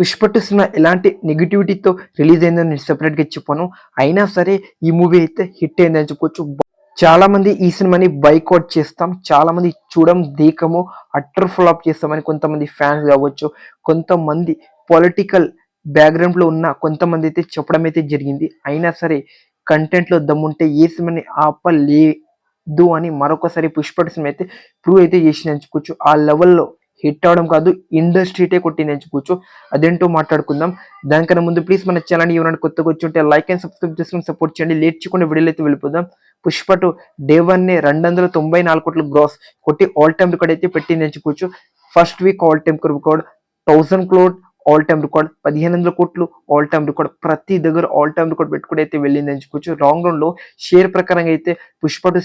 Pushpa two cinema ఎలాంటి నెగిటివిటీతో release అయిందో నేను సెపరేట్గా చెప్పాను. అయినా సరే ఈ మూవీ అయితే హిట్ అయిందని చెప్పుకోవచ్చు చాలా మంది ఈ సినిమాని బైకౌట్ చేస్తాం. చాలా మంది చూడం దీకము అట్టర్ ఫ్లాప్ చేస్తామని కొంతమంది ఫ్యాన్స్ కావచ్చు. కొంతమంది పొలిటికల్ బ్యాక్గ్రౌండ్లో ఉన్న కొంతమంది అయితే చెప్పడం అయితే జరిగింది. అయినా సరే కంటెంట్లో దమ్ముంటే ఏ సినిమాని ఆపలేదు అని మరొకసారి పుష్పటి సినిమా అయితే ప్రూవ్ అయితే చేసిన చెప్పుకోవచ్చు ఆ లెవెల్లో హిట్ అవడం కాదు ఇండస్ట్రీటే కొట్టింది ఎంచుకోవచ్చు అదేంటో మాట్లాడుకుందాం. దానికన్నా ముందు ప్లీజ్ మన ఛానల్ ఎవరైనా కొత్తగా వచ్చి ఉంటే లైక్ అండ్ సబ్స్క్రైబ్ చేసుకుని సపోర్ట్ చేయండి. లేట్ చేయకుండా వీడియోలు అయితే వెళ్ళిపోదాం. పుష్ప టు డే వన్ని రెండు వందల తొంభై నాలుగు కోట్ల గ్రాస్ కొట్టి ఆల్ టైమ్ రికార్డ్ అయితే పెట్టింది అని first week all time record thousand crore all time record పదిహేను వందల కోట్లు ఆల్ టైమ్ రికార్డ్ ప్రతి దగ్గర ఆల్ టైమ్ రికార్డ్ పెట్టుకుని అయితే వెళ్ళింది అని రాంగ్ రౌండ్లో షేర్ ప్రకారంగా అయితే పుష్ప టూ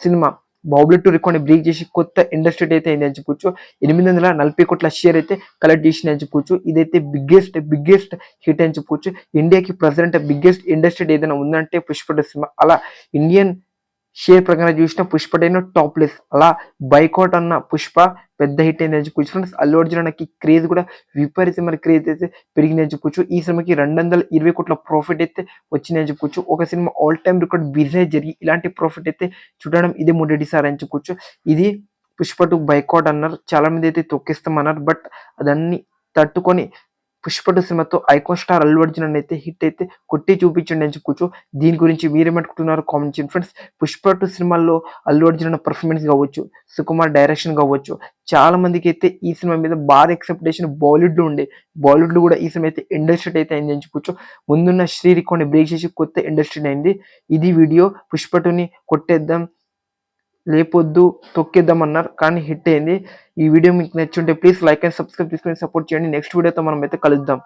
సినిమా బాబులెట్ టూ రికార్డ్ బ్రేక్ చేసి కొత్త ఇండస్ట్రీ అయితే అయింది అని చెప్పుకోవచ్చు ఎనిమిది వందల నలభై కోట్ల షేర్ అయితే కలెక్ట్ చేసింది అని చెప్పుకోవచ్చు ఇదైతే బిగ్గెస్ట్ బిగ్గెస్ట్ హిట్ అని చెప్పుకోవచ్చు ఇండియాకి ప్రజెంట్ బిగ్గెస్ట్ ఇండస్ట్రీ ఏదైనా ఉందంటే పుష్ప సినిమా అలా ఇండియన్ షేర్ ప్రకారం చూసిన పుష్ప టైన్ టాప్ లెస్ అలా బైకౌట్ అన్న పుష్ప పెద్ద హిట్ అయింది నేర్చుకోవచ్చు ఫ్రెండ్స్ అల్లు అర్జున్ అన్నకి క్రేజ్ కూడా విపరీతమైన క్రేజ్ అయితే పెరిగి నేర్చుకోవచ్చు ఈ సినిమాకి రెండు వందల ఇరవై కోట్ల ప్రాఫిట్ అయితే వచ్చి నేర్చుకోవచ్చు ఒక cinema all time record business జరిగి ఇలాంటి ప్రాఫిట్ అయితే చూడడం ఇదే మొదటిసారి అని చెప్పుకోవచ్చు ఇది పుష్ప టూ బైకౌట్ అన్నారు. చాలా మంది అయితే తొక్కిస్తామన్నారు. బట్ అదన్నీ తట్టుకొని పుష్పటు సినిమాతో ఐకాన్ స్టార్ అల్లు అర్జున్ అని అయితే హిట్ అయితే కొట్టి చూపించండి అని చెప్పుకోవచ్చు దీని గురించి మీరేమనుకుంటున్నారు కామెంట్ చేయండి ఫ్రెండ్స్ పుష్పటు సినిమాల్లో అల్లు అర్జున్ అన్న పర్ఫార్మెన్స్ కావచ్చు సుకుమార్ డైరెక్షన్ కావచ్చు చాలా మందికి అయితే ఈ సినిమా మీద బాగా ఎక్సెప్టేషన్ బాలీవుడ్లో ఉండే. బాలీవుడ్లో కూడా ఈ సినిమా అయితే ఇండస్ట్రీ అయితే అయింది అని చెప్పుకోవచ్చు ముందున్న శ్రీరికోని బ్రేక్ చేసి కొత్త ఇండస్ట్రీ అయింది. ఇది వీడియో. పుష్పటుని కొట్టేద్దాం. లేపొద్దు తొక్కేద్దాం అన్నారు కానీ హిట్ అయింది. ఈ వీడియో మీకు నచ్చుంటే ప్లీజ్ లైక్ అండ్ సబ్స్క్రైబ్ తీసుకొని సపోర్ట్ చేయండి. నెక్స్ట్ వీడియోతో మనం అయితే కలుద్దాం.